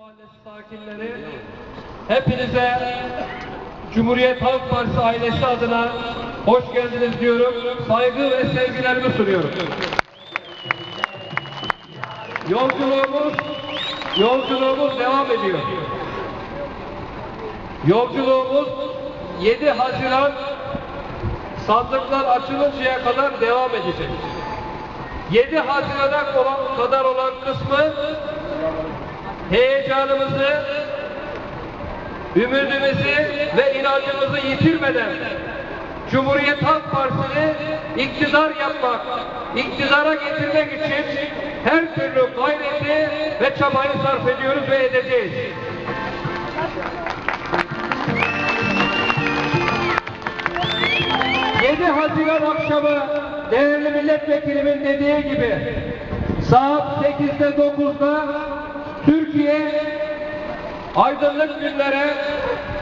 Mahallesi sakinleri hepinize Cumhuriyet Halk Partisi ailesi adına hoş geldiniz diyorum. Saygı ve sevgilerimi sunuyorum. Yolculuğumuz yolculuğumuz devam ediyor. Yolculuğumuz 7 Haziran sandıklar açılıncaya kadar devam edecek. 7 Haziran'a kadar olan kısmı heyecanımızı, ümidimizi ve inancımızı yitirmeden Cumhuriyet Halk Partisi'ni iktidar yapmak, iktidara getirmek için her türlü gayreti ve çabayı sarf ediyoruz ve edeceğiz. ...7 Haziran akşamı değerli milletvekilimin dediği gibi saat 8'de 9'da Türkiye aydınlık günlere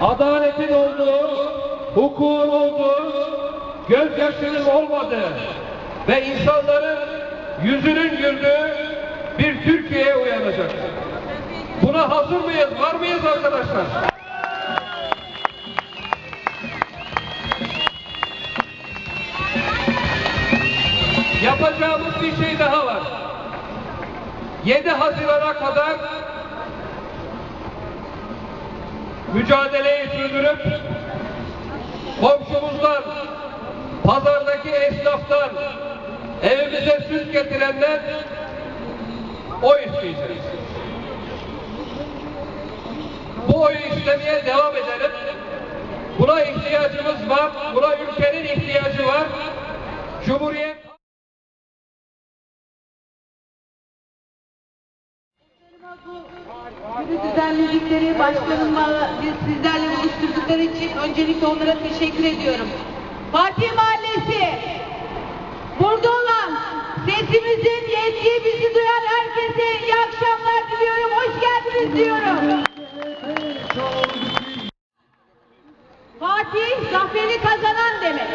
adaletin olduğu, hukukun olduğu, gözyaşının olmadığı ve insanların yüzünün güldüğü bir Türkiye'ye uyanacak. Buna hazır mıyız? Var mıyız arkadaşlar? Yapacağımız bir şey daha var. 7 Haziran'a kadar mücadeleyi sürdürüp komşumuzdan, pazardaki esnaftan, evimize süt getirenler oy isteyeceğiz. Bu oyu istemeye devam edelim. Buna ihtiyacımız var. Buna ülkenin ihtiyacı var. Cumhuriyet öncelikle onlara teşekkür ediyorum. Fatih Mahallesi, burada olan sesimizin yettiği bizi duyan herkese iyi akşamlar diliyorum. Hoş geldiniz diyorum. Fatih zaferi kazanan demek.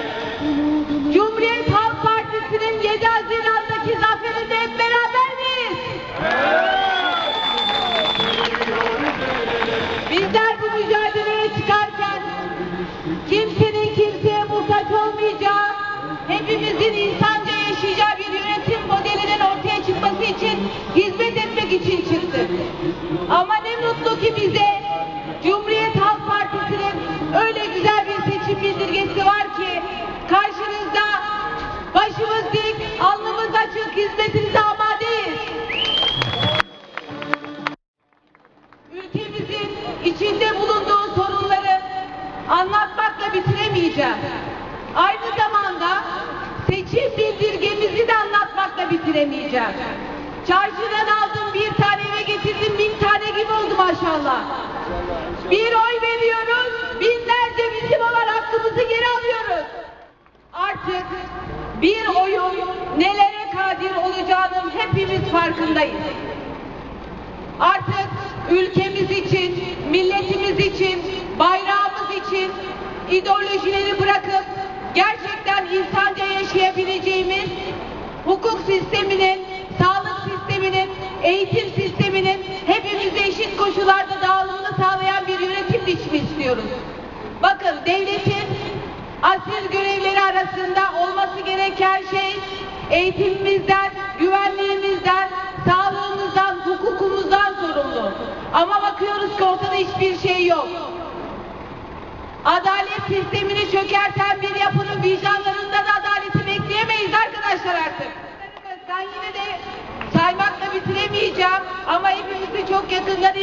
Cumhuriyet Halk Partisi'nin 7 Haziran'daki zaferinde hep anlatmakla bitiremeyeceğim. Aynı zamanda seçim bildirgemizi de anlatmakla bitiremeyeceğim. Çarşıdan aldım bir tane eve getirdim bin tane gibi oldu maşallah. Bir oy veriyoruz, binlerce bizim olan hakkımızı geri alıyoruz. Artık bir oyun nelere kadir olacağının hepimiz farkındayız. Artık ülkemiz için, milletimiz için, ideolojileri bırakıp gerçekten insanca yaşayabileceğimiz hukuk sisteminin, sağlık sisteminin, eğitim sisteminin hepimize eşit koşullarda dağılımını sağlayan bir yönetim biçimi istiyoruz. Bakın devletin asil görevleri arasında olması gereken şey eğitimimizden, güvenliğimizden, sağlığımızdan, hukukumuzdan sorumlu. Ama bakıyoruz ki ortada hiçbir şey yok. Adalet sistemini çökerten bir yapının vicdanlarından adaleti bekleyemeyiz arkadaşlar artık. Ben yine de saymakla bitiremeyeceğim ama hepimizi çok yakından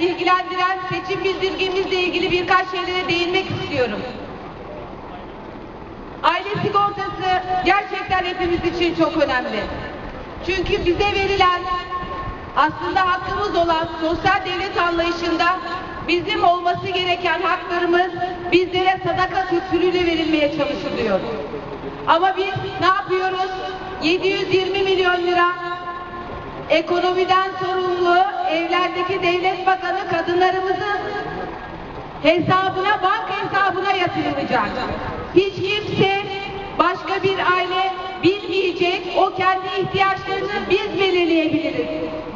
ilgilendiren seçim bildirgemizle ilgili birkaç şeylere değinmek istiyorum. Aile sigortası gerçekten hepimiz için çok önemli. Çünkü bize verilen aslında hakkımız olan sosyal devlet anlayışında bizim olması gereken haklarımız bizlere sadaka kültürüyle verilmeye çalışılıyor. Ama biz ne yapıyoruz? 720 milyon lira ekonomiden sorumlu evlerdeki devlet bakanı kadınlarımızın hesabına, banka hesabına yatırılacak. Hiç kimse başka bir aile bilmeyecek, o kendi ihtiyaçlarını biz belirleyebiliriz.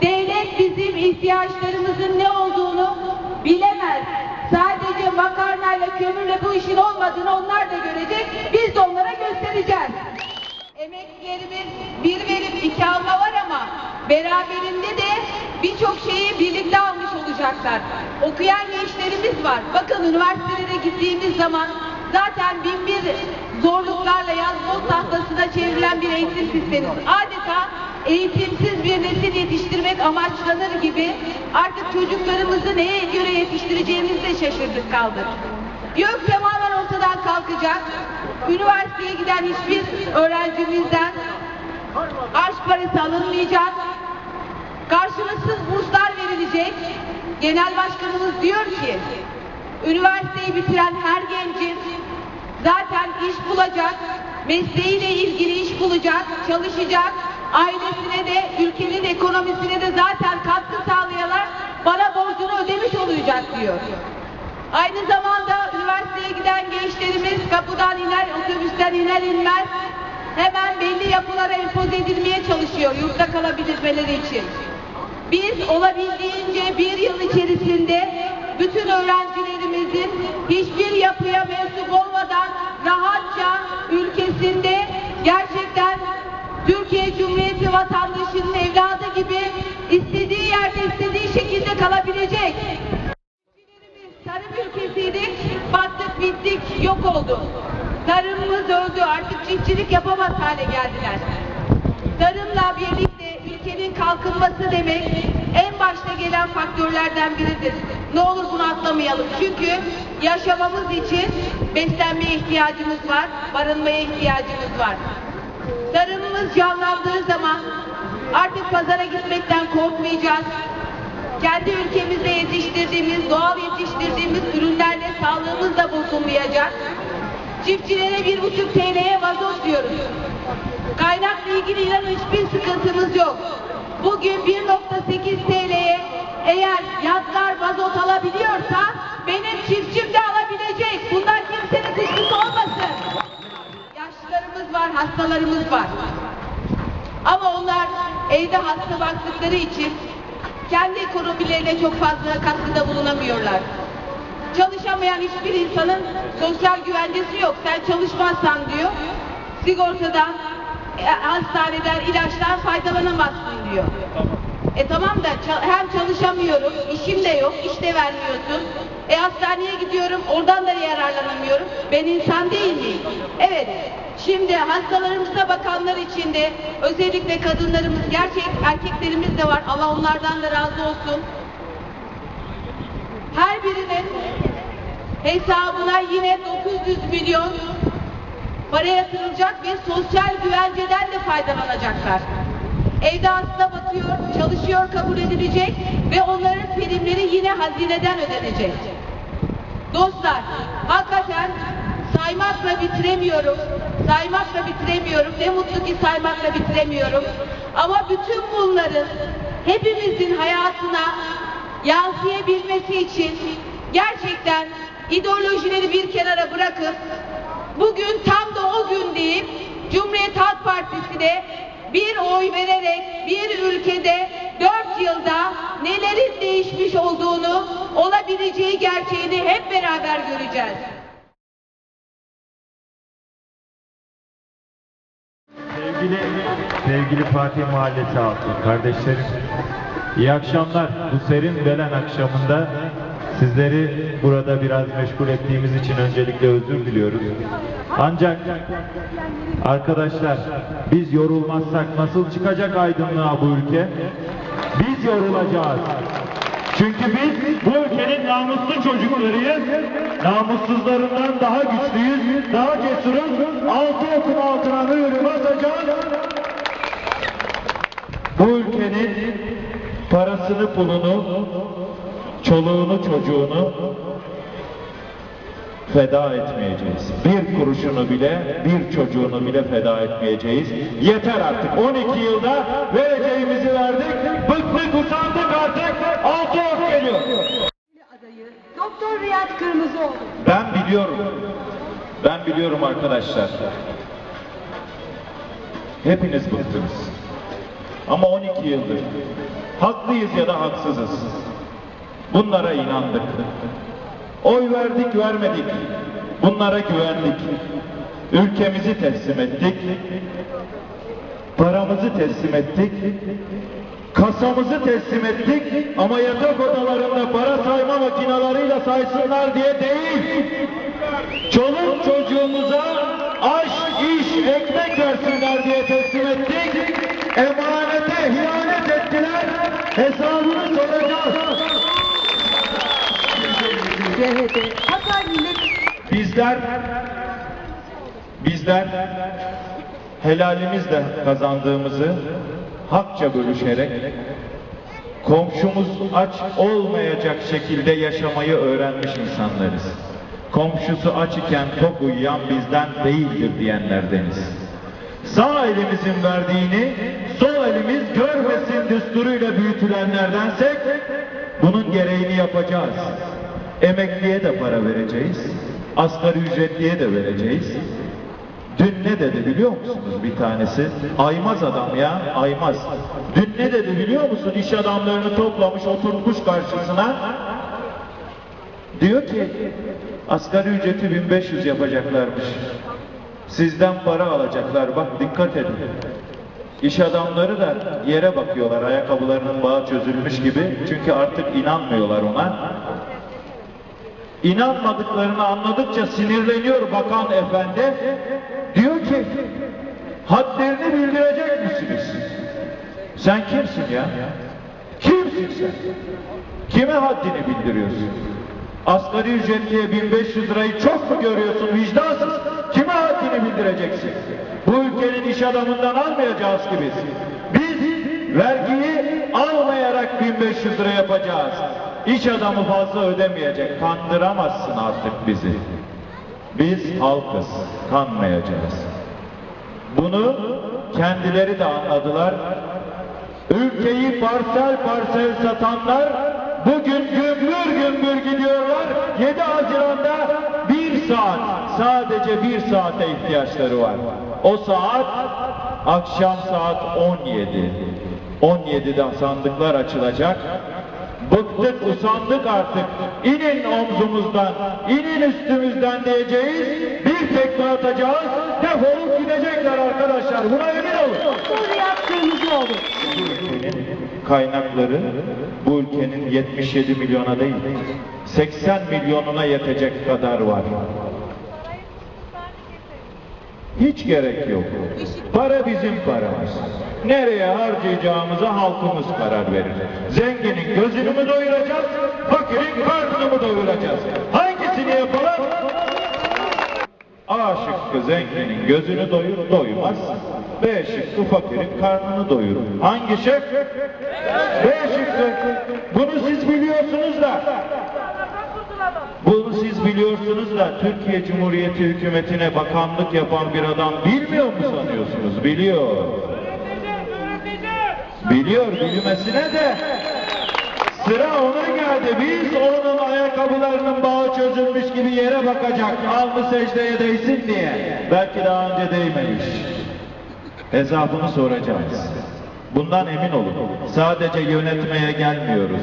Devlet bizim ihtiyaçlarımızın ne olduğunu bilemez. Sadece makarnayla, kömürle bu işin olmadığını onlar da görecek. Biz de onlara göstereceğiz. Emeklilerimiz bir verip iki alma var ama beraberinde de birçok şeyi birlikte almış olacaklar. Okuyan gençlerimiz var. Bakın üniversitelere gittiğimiz zaman zaten bin bir zorluklarla yazboz tahtasına çevrilen bir eğitim sistemi. Adeta eğitimsiz bir nesil yetiştirmek amaçlanır gibi artık çocuklarımızı neye göre yetiştireceğimizi de şaşırdık kaldık. Yok tamamen ortadan kalkacak. Üniversiteye giden hiçbir öğrencimizden aşk parası alınmayacak. Karşılıksız burslar verilecek. Genel başkanımız diyor ki, üniversiteyi bitiren her gencin zaten iş bulacak, mesleğiyle ilgili iş bulacak, çalışacak, ailesine de, ülkenin ekonomisine de zaten katkı sağlayarak bana borcunu ödemiş olacak diyor. Aynı zamanda üniversiteye giden gençlerimiz kapıdan iner, otobüsten iner inmez hemen belli yapılara empoze edilmeye çalışıyor yurtta kalabilmeleri için. Biz olabildiğince bir yıl içerisinde bütün öğrencilerimizin hiçbir yapıya mensup olmadan rahatça ülkesinde gerçekten Türkiye Cumhuriyeti vatandaşının evladı gibi istediği yerde istediği şekilde kalabilecek. Tarım ülkesiydik, battık bittik, yok oldu. Tarımımız öldü, artık çiftçilik yapamaz hale geldiler. Tarımla birlikte ülkenin kalkınması demek en başta gelen faktörlerden biridir. Ne olur bunu atlamayalım. Çünkü yaşamamız için beslenmeye ihtiyacımız var, barınmaya ihtiyacımız var. Tarımımız canlandığı zaman artık pazara gitmekten korkmayacağız. Kendi ülkemizde yetiştirdiğimiz, doğal yetiştirdiğimiz ürünlerle sağlığımız da bozulmayacak. Çiftçilere bir buçuk TL'ye vazot diyoruz. Kaynakla ilgili inanın hiçbir sıkıntımız yok. Bugün 1.8 TL'ye eğer yatlar vazot alabiliyorsa benim çiftçim de alabilecek. Bundan kimsenin kuşkusu olmasın. Var, hastalarımız var. Ama onlar evde hasta baktıkları için kendi ekonomilerine çok fazla katkıda bulunamıyorlar. Çalışamayan hiçbir insanın sosyal güvencesi yok. Sen çalışmazsan diyor, sigortadan, e, hastaneden, ilaçtan faydalanamazsın diyor. E tamam da hem çalışamıyorum, işim de yok, iş de vermiyorsun. E hastaneye gidiyorum, oradan da yararlanamıyorum. Ben insan değil miyim? Evet, şimdi hastalarımıza bakanlar için de özellikle kadınlarımız, gerçek erkeklerimiz de var. Allah onlardan da razı olsun. Her birinin hesabına yine 900 milyon para yatırılacak ve sosyal güvenceden de faydalanacaklar. Evde hasta batıyor, çalışıyor kabul edilecek ve onların primleri yine hazineden ödenecek. Dostlar, hakikaten saymakla bitiremiyorum. Saymakla bitiremiyorum. Ne mutlu ki saymakla bitiremiyorum. Ama bütün bunların hepimizin hayatına yansıyabilmesi için gerçekten ideolojileri bir kenara bırakıp bugün tam da o gün deyip Cumhuriyet Halk Partisi'ne bir oy vererek bir ülkede dört yılda nelerin değişmiş olduğunu, olabileceği gerçeğini hep beraber göreceğiz. Sevgili sevgili Fatih Mahallesi halkı, kardeşlerim, iyi akşamlar. Bu serin Belen akşamında sizleri burada biraz meşgul ettiğimiz için öncelikle özür diliyoruz. Ancak arkadaşlar biz yorulmazsak nasıl çıkacak aydınlığa bu ülke? Biz yorulacağız. Çünkü biz bu ülkenin namuslu çocuklarıyız. Namussuzlarından daha güçlüyüz, daha cesuruz. Altı okun altına mührü basacağız. Bu ülkenin parasını, pulunu, çoluğunu, çocuğunu feda etmeyeceğiz. Bir kuruşunu bile, bir çocuğunu bile feda etmeyeceğiz. Yeter artık. 12 yılda vereceğimizi verdik. Bıktık, usandık artık. Biliyorum. Ben biliyorum arkadaşlar. Hepiniz bıktınız. Ama 12 yıldır haklıyız ya da haksızız. Bunlara inandık. Oy verdik vermedik. Bunlara güvendik. Ülkemizi teslim ettik. Paramızı teslim ettik. Kasamızı teslim ettik ama yatak odalarında para sayma makinalarıyla saysınlar diye değil. Çoluk çocuğumuza aş, iş, ekmek versinler diye teslim ettik. Emanete ihanet ettiler. Hesabını soracağız. Bizler bizler helalimizle kazandığımızı hakça bölüşerek komşumuz aç olmayacak şekilde yaşamayı öğrenmiş insanlarız. Komşusu aç iken tok uyuyan bizden değildir diyenlerdeniz. Sağ elimizin verdiğini sol elimiz görmesin düsturuyla büyütülenlerdensek bunun gereğini yapacağız. Emekliye de para vereceğiz. Asgari ücretliye de vereceğiz. Dün ne dedi biliyor musunuz bir tanesi? Aymaz adam ya, aymaz. Dün ne dedi biliyor musun? İş adamlarını toplamış, oturtmuş karşısına. Diyor ki, asgari ücreti 1500 yapacaklarmış. Sizden para alacaklar, bak dikkat edin. İş adamları da yere bakıyorlar, ayakkabılarının bağı çözülmüş gibi. Çünkü artık inanmıyorlar ona. İnanmadıklarını anladıkça sinirleniyor bakan efendi. Diyor ki, hadlerini bildirecek misiniz? Sen kimsin ya? Kimsin sen? Kime haddini bildiriyorsun? Asgari ücretliye 1500 lirayı çok mu görüyorsun vicdansız? Kime haddini bildireceksin? Bu ülkenin iş adamından almayacağız ki biz. Biz vergiyi almayarak 1500 lira yapacağız. İş adamı fazla ödemeyecek. Kandıramazsın artık bizi. Biz halkız. Kanmayacağız. Bunu kendileri de anladılar. Ülkeyi parsel parsel satanlar bugün gümbür gümbür gidiyorlar. 7 Haziran'da bir saat, sadece bir saate ihtiyaçları var. O saat akşam saat 17. 17'de sandıklar açılacak. Bıktık, usandık artık. İnin omzumuzdan, inin üstümüzden diyeceğiz. Bir tekme atacağız. Defolup gidecekler arkadaşlar. Buna emin olun. bunu yaptığımız oldu. Bu kaynakları bu ülkenin 77 milyona değil 80 milyonuna yetecek kadar var. Hiç gerek yok. Para bizim paramız. Nereye harcayacağımıza halkımız karar verir. Zenginin gözünü mü doyuracağız, fakirin karnını mı doyuracağız? Hangisini yapalım? A şıkkı zenginin gözünü doyur, doymaz. B şıkkı fakirin karnını doyurur. Hangi şık? B şıkkı. Bunu siz biliyorsunuz da. Bunu siz biliyorsunuz da Türkiye Cumhuriyeti hükümetine bakanlık yapan bir adam bilmiyor mu sanıyorsunuz? Biliyor. Biliyor bilmesine de Sıra ona geldi. Biz onun ayakkabılarının bağı çözülmüş gibi yere bakacak. Alnı secdeye değsin diye. Belki daha önce değmemiş. Hesabını soracağız. Bundan emin olun. Sadece yönetmeye gelmiyoruz.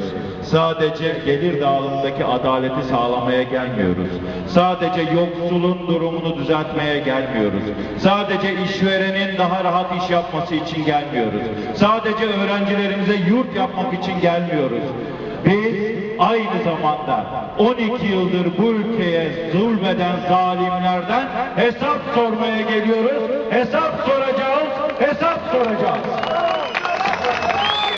Sadece gelir dağılımındaki adaleti sağlamaya gelmiyoruz. Sadece yoksulun durumunu düzeltmeye gelmiyoruz. Sadece işverenin daha rahat iş yapması için gelmiyoruz. Sadece öğrencilerimize yurt yapmak için gelmiyoruz. Biz aynı zamanda 12 yıldır bu ülkeye zulmeden zalimlerden hesap sormaya geliyoruz. Hesap soran